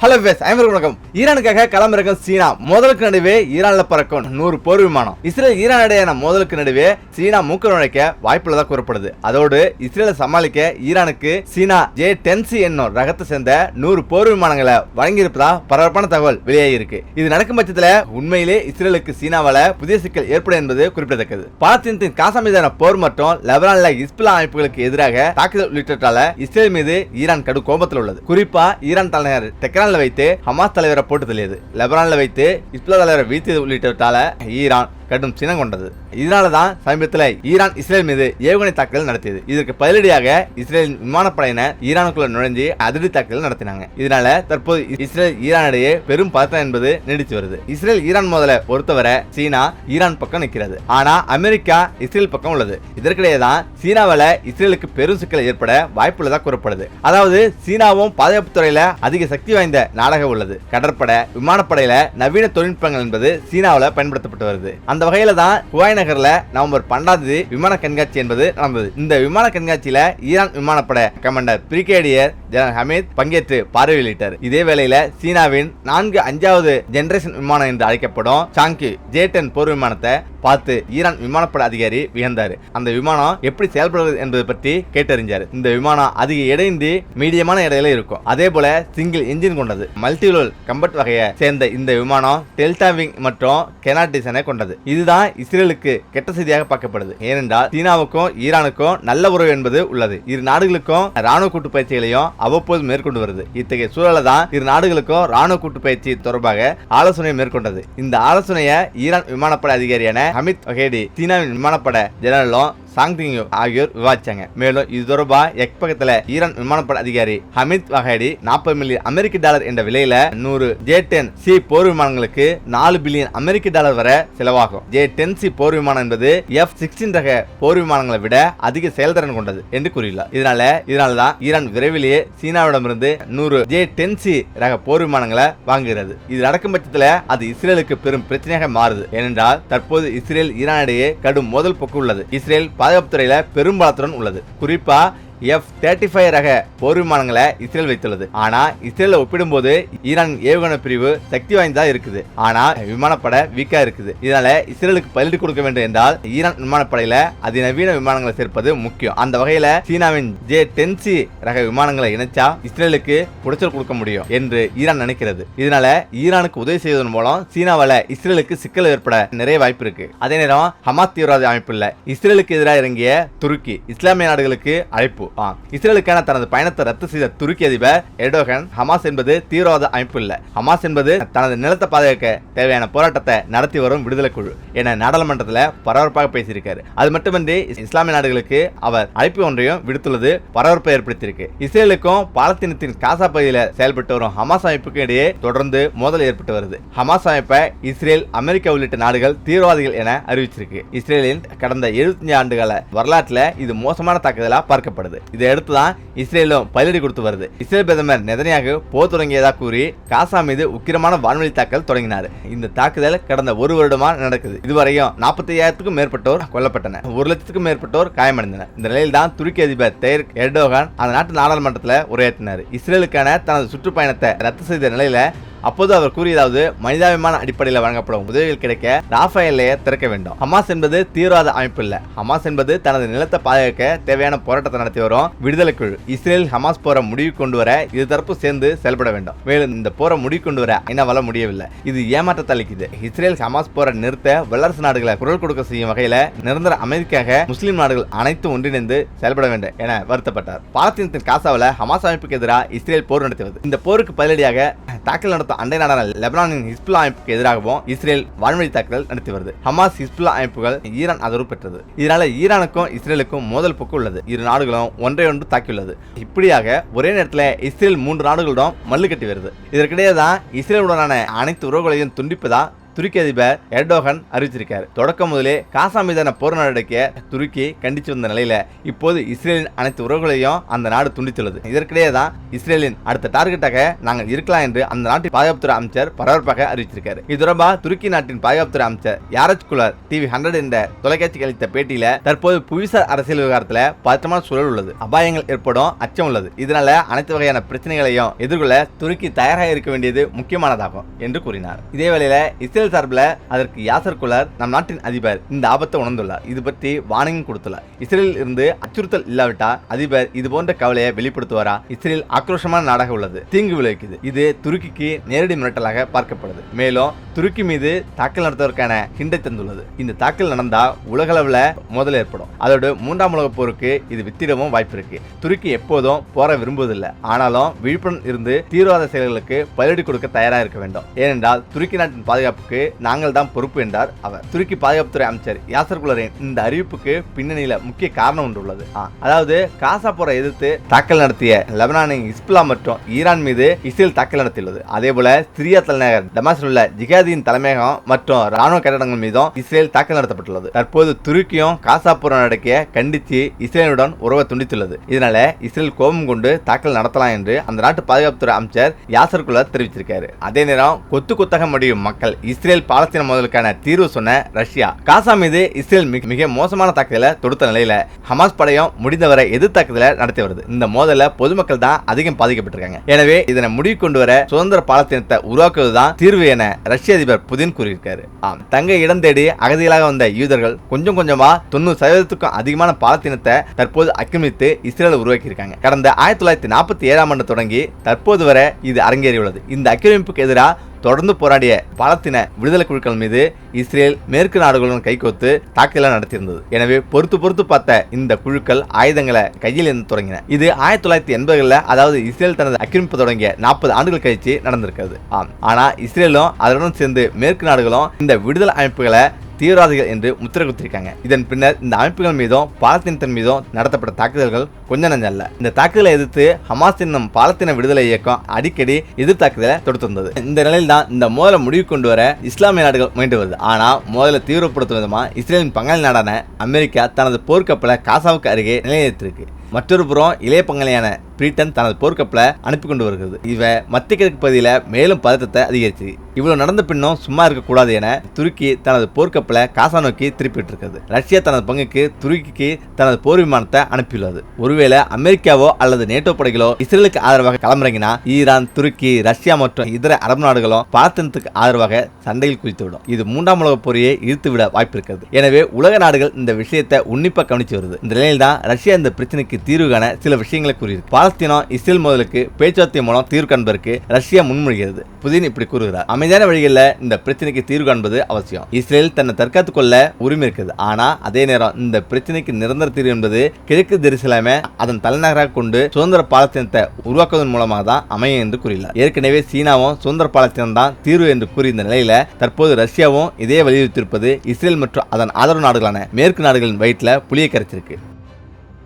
Hello base ஐம்பது வணக்கம். ஈரானுக்காக களமிறக்கும் சீனா முதலுக்கு நடுவே ஈரான்ல பறக்கும் நூறு போர் விமானம். இஸ்ரேல் ஈரான் இடையான மோதலுக்கு நடுவே சீனா மூக்க நுழைக்க வாய்ப்புள்ளதாக கூறப்படுது. அதோடு இஸ்ரேலை சமாளிக்க ஈரானுக்கு சீனா ஜே டென்சி என்னும் ரகத்தை சேர்ந்த நூறு போர் விமானங்களை வழங்கியிருப்பதா பரபரப்பான தகவல் வெளியாகி இருக்கு. இது நடக்கும் பட்சத்துல உண்மையிலே இஸ்ரேலுக்கு சீனாவால புதிய சிக்கல் ஏற்படும் என்பது குறிப்பிடத்தக்கது. பாலத்தீனத்தின் காசா மீதான போர் மற்றும் லெபனான்ல இஸ்பிலா அமைப்புகளுக்கு எதிராக தாக்குதல் உள்ளிட்டால இஸ்ரேல் மீது ஈரான் கடும் கோபத்தில் உள்ளது. குறிப்பா ஈரான் தலைநகர் தெஹ்ரான்ல வைத்து ஹமாஸ் தலைவரை போட்டு தள்ளியது. லெபனான்ல வைத்து இஸ்புல்லா தலைவரை வீழ்த்தியது உள்ளிட்டவற்றால ஈரான் கடும் சினம் கொண்டது. இதனால தான் சமீபத்தில் ஈரான் இஸ்ரேல் மீது ஏவுகணை தாக்குதல் நடத்தியது. இதற்கு பதிலடியாக இஸ்ரேலின் விமானப்படையினர் ஈரானுக்குள்ள நுழைஞ்சு அதிரடி தாக்குதல் நடத்தினாங்க. இதனால தற்போது இஸ்ரேல் ஈரான் இடையே பெரும் பதட்டம் என்பது நீடித்து வருது. இஸ்ரேல் ஈரான் மோதலை பொறுத்தவரை சீனா ஈரான் பக்கம் நிற்கிறது. ஆனா அமெரிக்கா இஸ்ரேல் பக்கம் உள்ளது. இதற்கிடையே தான் சீனாவில் இஸ்ரேலுக்கு பெரும் சிக்கல் ஏற்பட வாய்ப்புள்ளதாக கூறப்படுது. அதாவது சீனாவும் பாதுகாப்பு துறையில அதிக சக்தி வாய்ந்த நாடகம் உள்ளது. கடற்படை விமானப்படையில நவீன தொழில்நுட்பங்கள் என்பது சீனாவில் பயன்படுத்தப்பட்டு வருது. அந்த வகையில தான் குவாய் நகர்ல நவம்பர் பன்னெண்டாம் தேதி விமான கண்காட்சி என்பது நடந்தது. இந்த விமான கண்காட்சியில ஈரான் விமானப்படை கமாண்டர் பிரிகேடியர் ஜெனரல் ஹமீத் பங்கேற்று பார்வையிட்டார் இதே வேளையில சீனாவின் நான்கு அஞ்சாவது ஜெனரேஷன் விமானம் என்று அழைக்கப்படும் சாங்கி ஜே டென் போர் விமானத்தை பார்த்து ஈரான் விமானப்படை அதிகாரி வியந்தார். அந்த விமானம் எப்படி செயல்படுவது என்பது பற்றி கேட்டறிஞ்சார். இந்த விமானம் அதிக இடையின்றி மீடியமான இடையில இருக்கும். அதே போல சிங்கிள் இன்ஜின் கொண்டது. மல்டிலோல் கம்பட் வகையை சேர்ந்த இந்த விமானம் டெல்டா விங் மற்றும் கெனாட் டிசைனை கொண்டது. இதுதான் இஸ்ரேலுக்கு கெட்ட செய்தியாக பார்க்கப்படுது. ஏனென்றால் சீனாவுக்கும் ஈரானுக்கும் நல்ல உறவு என்பது உள்ளது. இரு நாடுகளுக்கும் ராணுவ கூட்டு பயிற்சிகளையும் அவ்வப்போது மேற்கொண்டு வருது. இத்தகைய சூழலை தான் இரு நாடுகளுக்கும் ராணுவ கூட்டு பயிற்சி தொடர்பாக ஆலோசனை மேற்கொண்டது. இந்த ஆலோசனையை ஈரான் விமானப்படை அதிகாரியான ஹமித் வகேடி சீனாவின் விமானப்படை ஜெனரலும் சாங்திங் ஆகியோர் விவாதிச்சாங்க. மேலும் இது தொடர்பாக எக் ஈரான் விமானப்படை அதிகாரி ஹமித் வஹேடி நாற்பது மில்லியன் அமெரிக்க டாலர் என்ற விலையில நூறு ஜே டென் சி போர் விமானங்களுக்கு நாலு பில்லியன் அமெரிக்க டாலர் வரை செலவாகும். ஜே டென் சி போர் விமானம் என்பது எஃப் சிக்ஸ்டீன் ரக போர் விமானங்களை விட அதிக செயல்திறன் கொண்டது என்று கூறியுள்ளார். இதனால இதனால்தான் ஈரான் விரைவிலேயே சீனாவிடமிருந்து நூறு ஜே டென் சி ரக போர் விமானங்களை வாங்குகிறது. இது நடக்கும் பட்சத்தில் அது இஸ்ரேலுக்கு பெரும் பிரச்சனையாக மாறுது. ஏனென்றால் தற்போது இஸ்ரேல் ஈரானிடையே கடும் மோதல் போக்கு உள்ளது. இஸ்ரேல் பாதுகாப்புத்துறையில் பெரும் பலத்துடன் உள்ளது. குறிப்பாக எஃப் தேர்ட்டி ஃபைவ் ரக போர் விமானங்களை இஸ்ரேல் வைத்துள்ளது. ஆனா இஸ்ரேல ஒப்பிடும்போது ஈரான் ஏவுகணை பிரிவு சக்தி வாய்ந்ததா இருக்குது. ஆனா விமானப்படை வீக்கா இருக்குது. இதனால இஸ்ரேலுக்கு பதிலடி கொடுக்க வேண்டும் என்றால் ஈரான் விமானப்படையில அதிநவீன விமானங்களை சேர்ப்பது முக்கியம். அந்த வகையில சீனாவின் ஜே டென்சி ரக விமானங்களை இணைச்சா இஸ்ரேலுக்கு புடைச்சல் கொடுக்க முடியும் என்று ஈரான் நினைக்கிறது. இதனால ஈரானுக்கு உதவி செய்வதன் மூலம் சீனாவால இஸ்ரேலுக்கு சிக்கல் ஏற்பட நிறைய வாய்ப்பு இருக்கு. அதே நேரம் ஹமாஸ் தீவிரவாத அமைப்பு இல்ல இஸ்ரேலுக்கு எதிராக இறங்கிய துருக்கி இஸ்லாமிய நாடுகளுக்கு அழைப்பு. ஆ, இஸ்ரேலுக்கான தனது பயணத்தை ரத்து செய்த துருக்கி அதிபர் எடோகன் ஹமாஸ் என்பது தீவிரவாத அமைப்பு இல்லை. ஹமாஸ் என்பது தனது நிலத்தை பாதுகாக்க தேவையான போராட்டத்தை நடத்தி வரும் விடுதலை குழு என நாடாளுமன்றத்தில் பரபரப்பாக பேசியிருக்காரு. அது மட்டுமின்றி இஸ்லாமிய நாடுகளுக்கு அவர் அழைப்பு ஒன்றையும் விடுத்துள்ளது பரபரப்பை ஏற்படுத்தியிருக்கு. இஸ்ரேலுக்கும் பாலஸ்தீனத்தின் காசா பகுதியில் செயல்பட்டு வரும் ஹமாஸ் அமைப்புக்கும் இடையே தொடர்ந்து மோதல் ஏற்பட்டு வருது. ஹமாஸ் அமைப்பை இஸ்ரேல் அமெரிக்கா உள்ளிட்ட நாடுகள் தீவிரவாதிகள் என அறிவிச்சிருக்கு. இஸ்ரேலின் கடந்த 75 ஆண்டுகால வரலாற்றில் இது மோசமான தாக்குதலா பார்க்கப்படுது. இதை அடுத்து தான் இஸ்ரேலும் பதிலடி கொடுத்து வருது. இஸ்ரேல் பிரதமர் நெதனியாக போர் தொடங்கியதா கூறி காசா மீது உக்கிரமான வான்வழி தாக்கல் தொடங்கினார். இந்த தாக்குதல் கடந்த ஒரு வருடமா நடக்குது. இதுவரையும் நாற்பத்தி ஐயாயிரத்துக்கும் மேற்பட்டோர் கொல்லப்பட்டனர். ஒரு லட்சத்துக்கும் மேற்பட்டோர் காயமடைந்தனர். இந்த நிலையில் தான் துருக்கி அதிபர் தெயர் எர்டோகான் அந்த நாட்டு நாடாளுமன்றத்தில் உரையாற்றினார். இஸ்ரேலுக்கான தனது சுற்றுப்பயணத்தை ரத்து செய்த நிலையில அப்போது அவர் கூறியதாவது மனிதாபிமான அடிப்படையில் வழங்கப்படும் உதவிகள் கிடைக்க ராஃபா எல்லையை திறக்க வேண்டும். ஹமாஸ் என்பது தீவிரவாத அமைப்பு இல்லை. ஹமாஸ் என்பது தனது நிலத்தை பாதுகாக்க தேவையான போராட்டத்தை நடத்தி வரும் விடுதலை குழு. இஸ்ரேல் ஹமாஸ் போரை முடிவு கொண்டு வர இரு தரப்பு சேர்ந்து செயல்பட வேண்டும். மேலும் இந்த போரை முடிவு கொண்டு வர ஐநாவால முடியவில்லை. இது ஏமாற்றத்தை அளிக்குது. இஸ்ரேல் ஹமாஸ் போரை நிறுத்த வல்லரசு நாடுகளை குரல் கொடுக்க செய்யும் வகையில் நிரந்தர அமைதிக்காக முஸ்லீம் நாடுகள் அனைத்தும் ஒன்றிணைந்து செயல்பட வேண்டும் என வருத்தப்பட்டார். பாலஸ்தீனத்தின் காசாவில் ஹமாஸ் அமைப்புக்கு எதிராக இஸ்ரேல் போர் நடத்தியது இந்த போருக்கு பதிலடியாக தாக்கல் நடத்தும் அண்டை நாடான லெபனானின் ஹிஸ்புல்லா அமைப்புக்கு எதிராகவும் இஸ்ரேல் வான்வழி தாக்குதல் நடத்தி வருது. ஹமாஸ் ஹிஸ்புல்லா அமைப்புகள் ஈரான் ஆதரவு பெற்றது. இதனால ஈரானுக்கும் இஸ்ரேலுக்கும் மோதல் போக்கு உள்ளது. இரு நாடுகளும் ஒன்றை ஒன்று தாக்கியுள்ளது. இப்படியாக ஒரே நேரத்தில் இஸ்ரேல் மூன்று நாடுகளிடம் மல்லு கட்டி வருது. இதற்கிடையே தான் இஸ்ரேலுடனான அனைத்து உறவுகளையும் துண்டிப்பதா துருக்கி அதிபர் எர்டோகன் அறிவிச்சிருக்காரு. தொடக்கம் முதலே காசா மீதான போர் நடவடிக்கை துருக்கி கண்டிச்சு வந்த நிலையில இப்போது இஸ்ரேலின் அனைத்து உறவுகளையும் அந்த நாடு துண்டித்துள்ளது. இதற்கிடையே தான் இஸ்ரேலின் அடுத்த டார்கெட்டாக நாங்கள் இருக்கலாம் என்று அந்த நாட்டின் பாதுகாப்புத்துறை அமைச்சர் பரபரப்பாக அறிவிச்சிருக்காரு. இது தொடர்பாக துருக்கி நாட்டின் பாதுகாப்புத்துறை அமைச்சர் யாரஜ் குலர் டிவி ஹண்ட்ரட் என்ற தொலைக்காட்சிக்கு அளித்த பேட்டியில தற்போது புவிசார் அரசியல் விவகாரத்தில் பதற்றமான சூழல் உள்ளது. அபாயங்கள் ஏற்படும் அச்சம் உள்ளது. இதனால அனைத்து வகையான பிரச்சனைகளையும் எதிர்கொள்ள துருக்கி தயாராக இருக்க வேண்டியது முக்கியமானதாகும் என்று கூறினார். இதே வேளையில இஸ்ரேல் சார்பில் அதற்கு யாசர் குலர் நம் நாட்டின் அதிபர் இந்த ஆபத்தை உணர்ந்துள்ளார். இது பற்றி வார்னிங் கொடுத்துள்ளார். இஸ்ரேலில் இருந்து அச்சுறுத்தல் இல்லாவிட்டா அதிபர் இது போன்ற கவலையை வெளிப்படுத்துவாரா? இஸ்ரேல் ஆக்ரோஷமான நாடாக உள்ளது. தீங்கு விளைவிக்குது. இது துருக்கிக்கு நேரடி மிரட்டலாக பார்க்கப்படுது. மேலும் துருக்கி மீது தாக்கல் நடத்துவதற்கான ஹிண்டை தந்துள்ளது. இந்த தாக்கல் நடந்தா உலகளவில் முதல் ஏற்படும். அதோடு மூன்றாம் உலக போருக்கு இது வித்திடவும் வாய்ப்பு இருக்கு துருக்கி எப்போதும் போற விரும்புவதில்லை. ஆனாலும் விழிப்புணர் இருந்து தீவிரவாத செயல்களுக்கு பதிலடி கொடுக்க தயாராக இருக்க வேண்டும். ஏனென்றால் துருக்கி நாட்டின் பாதுகாப்புக்கு நாங்கள் தான் பொறுப்பு என்றார் அவர். துருக்கி பாதுகாப்புத்துறை அமைச்சர் யாசர் குலரேன் இந்த அறிவிப்புக்கு பின்னணியில முக்கிய காரணம் ஒன்று உள்ளது. அதாவது காசா போரை எதிர்த்து தாக்கல் நடத்திய லெபனானின் இஸ்புலா மற்றும் ஈரான் மீது இஸ்ரேல் தாக்கல் நடத்தியுள்ளது. அதே போல சிரியா தலைநகர் டமாஸில் உள்ள ஜிகாதியின் தலைமையகம் மற்றும் ராணுவ கட்டடங்கள் மீதும் இஸ்ரேல் தாக்கல் நடத்தப்பட்டுள்ளது. தற்போது துருக்கியும் காசா போரை நடக்கிய கண்டித்து இஸ்ரேலுடன் உறவை துண்டித்துள்ளது. இதனால இஸ்ரேல் கோபம் கொண்டு தாக்கல் நடத்தலாம் என்று அந்த நாட்டு பாதுகாப்புத்துறை அமைச்சர் யாசர் குலர் தெரிவிச்சிருக்காரு அதே நேரம் கொத்து கொத்தகம் அடையும் மக்கள் இஸ்ரேல் பாலஸ்தீன மோதலுக்கான தீர்வு சொன்ன ரஷ்யா. காசா மீது இஸ்ரேல் மிக- மிக மோசமான தாக்குதலை தொடுத்த நிலையில ஹமாஸ் படையும் முடிந்தவரை எதிர் தாக்குதலை நடத்தி வருது. இந்த மோதல பொதுமக்கள் தான் அதிகம் பாதிக்கப்பட்டிருக்காங்க. எனவே இதனை முடிவு கொண்டு வர சுதந்திர பாலஸ்தீனத்தை உருவாக்குவதுதான் தீர்வு என ரஷ்ய அதிபர் புதின் கூறியிருக்காரு. ஆம் தங்க இடம் தேடி அகதிகளாக வந்த யூதர்கள் கொஞ்சம் கொஞ்சமா தொண்ணூறு சதவீதத்துக்கும் அதிகமான பாலஸ்தீனத்தை தற்போது ஆக்கிரமித்து இஸ்ரேல் உருவாக்கியிருக்காங்க. கடந்த ஆயிரத்தி தொள்ளாயிரத்தி நாற்பத்தி ஏழாம் ஆண்டு தொடங்கி தற்போது வரை இது அரங்கேறியுள்ளது. இந்த ஆக்கிரமிப்புக்கு எதிராக தொடர்ந்து போராடிய பாலத்தின விடுதலை குழுக்கள் மீது இஸ்ரேல் மேற்கு நாடுகளுடன் கைகோத்து தாக்குதலை நடத்தியிருந்தது. எனவே பொறுத்து பொறுத்து பார்த்த இந்த குழுக்கள் ஆயுதங்களை கையில் இருந்து தொடங்கின. இது ஆயிரத்தி தொள்ளாயிரத்தி எண்பதுகளில் அதாவது இஸ்ரேல் தனது ஆக்கிரமிப்பு தொடங்கிய நாற்பது ஆண்டுகள் கழிச்சு நடந்திருக்கிறது. ஆம் ஆனா இஸ்ரேலும் அதனுடன் சேர்ந்து மேற்கு நாடுகளும் இந்த விடுதலை அமைப்புகளை தீவிரவாதிகள் என்று முத்திரை குத்திருக்காங்க இதன் பின்னர் இந்த அமைப்புகள் மீதும் பாலத்தீனத்தின் மீதும் நடத்தப்பட்ட தாக்குதல்கள் கொஞ்சம் நஞ்சல்ல இந்த தாக்குதலை எதிர்த்து ஹமாஸ் என்னும் பாலத்தீன விடுதலை இயக்கம் அடிக்கடி எதிர் தாக்குதலை தொடுத்திருந்தது இந்த நிலையில் தான் இந்த மோதலை முடிவு கொண்டு வர இஸ்லாமிய நாடுகள் முயன்று வருது. ஆனா மோதலை தீவிரப்படுத்தும் விதமா இஸ்ரேலின் பங்காளி நாடான அமெரிக்கா தனது போர்க்கப்பலை காசாவுக்கு அருகே நிலைநிறுத்திருக்கு மற்றொரு புறம் இளைய பங்காளியான பிரிட்டன் தனது போர்க்கப்பலை அனுப்பி கொண்டு வருகிறது. இவ மத்திய கிழக்கு பகுதியில் மேலும் பதற்றத்தை அதிகரிச்சு இவ்வளவு நடந்த பின்னும் சும்மா இருக்கக்கூடாது என துருக்கி தனது போர்க்கப்பலை காசா நோக்கி திருப்பிட்டு இருக்கிறது ரஷ்யா தனது பங்குக்கு துருக்கிக்கு தனது போர் விமானத்தை அனுப்பியுள்ளது. ஒருவேளை அமெரிக்காவோ அல்லது நேட்டோ படைகளோ இஸ்ரேலுக்கு ஆதரவாக களமிறங்கினா ஈரான் துருக்கி ரஷ்யா மற்றும் இதர அரபு நாடுகளும் பாலத்தனத்துக்கு ஆதரவாக சண்டையில் குதித்துவிடும். இது மூன்றாம் உலக போரையே இழுத்துவிட வாய்ப்பு இருக்கிறது எனவே உலக நாடுகள் இந்த விஷயத்தை உன்னிப்பாக கவனித்து வருது. இந்த நிலையில் தான் ரஷ்யா இந்த பிரச்சனைக்கு தீர்வு காண சில விஷயங்களை கூறியிருக்கு. பாலஸ்தீனா இஸ்ரேல் மோதலுக்கு பேச்சுவார்த்தை மூலம் தீர்வு காண்பதற்கு ரஷ்யா முன்மொழிகிறது. புதின் இப்படி கூறுகிறார். அமைதியான வழிகளில் இந்த பிரச்சனைக்கு தீர்வு காண்பது அவசியம். இஸ்ரேல் தன்னை தற்காத்துக் கொள்ள உரிமை இருக்குது. ஆனா அதே நேரம் இந்த பிரச்சனைக்கு நிரந்தர தீர்வு என்பது கிழக்கு ஜெருசலேமை அதன் தலைநகராக கொண்டு சுதந்திர பாலஸ்தீனத்தை உருவாக்குவதன் மூலமாக தான் அமையும் என்று கூறினார். ஏற்கனவே சீனாவும் சுதந்திர பாலஸ்தீனம் தான் தீர்வு என்று கூறியிருந்த நிலையில தற்போது ரஷ்யாவும் இதே வலியுறுத்தியிருப்பது இஸ்ரேல் மற்றும் அதன் ஆதரவு நாடுகளான மேற்கு நாடுகளின் வயிற்றில் புளியை கரைச்சிருக்கு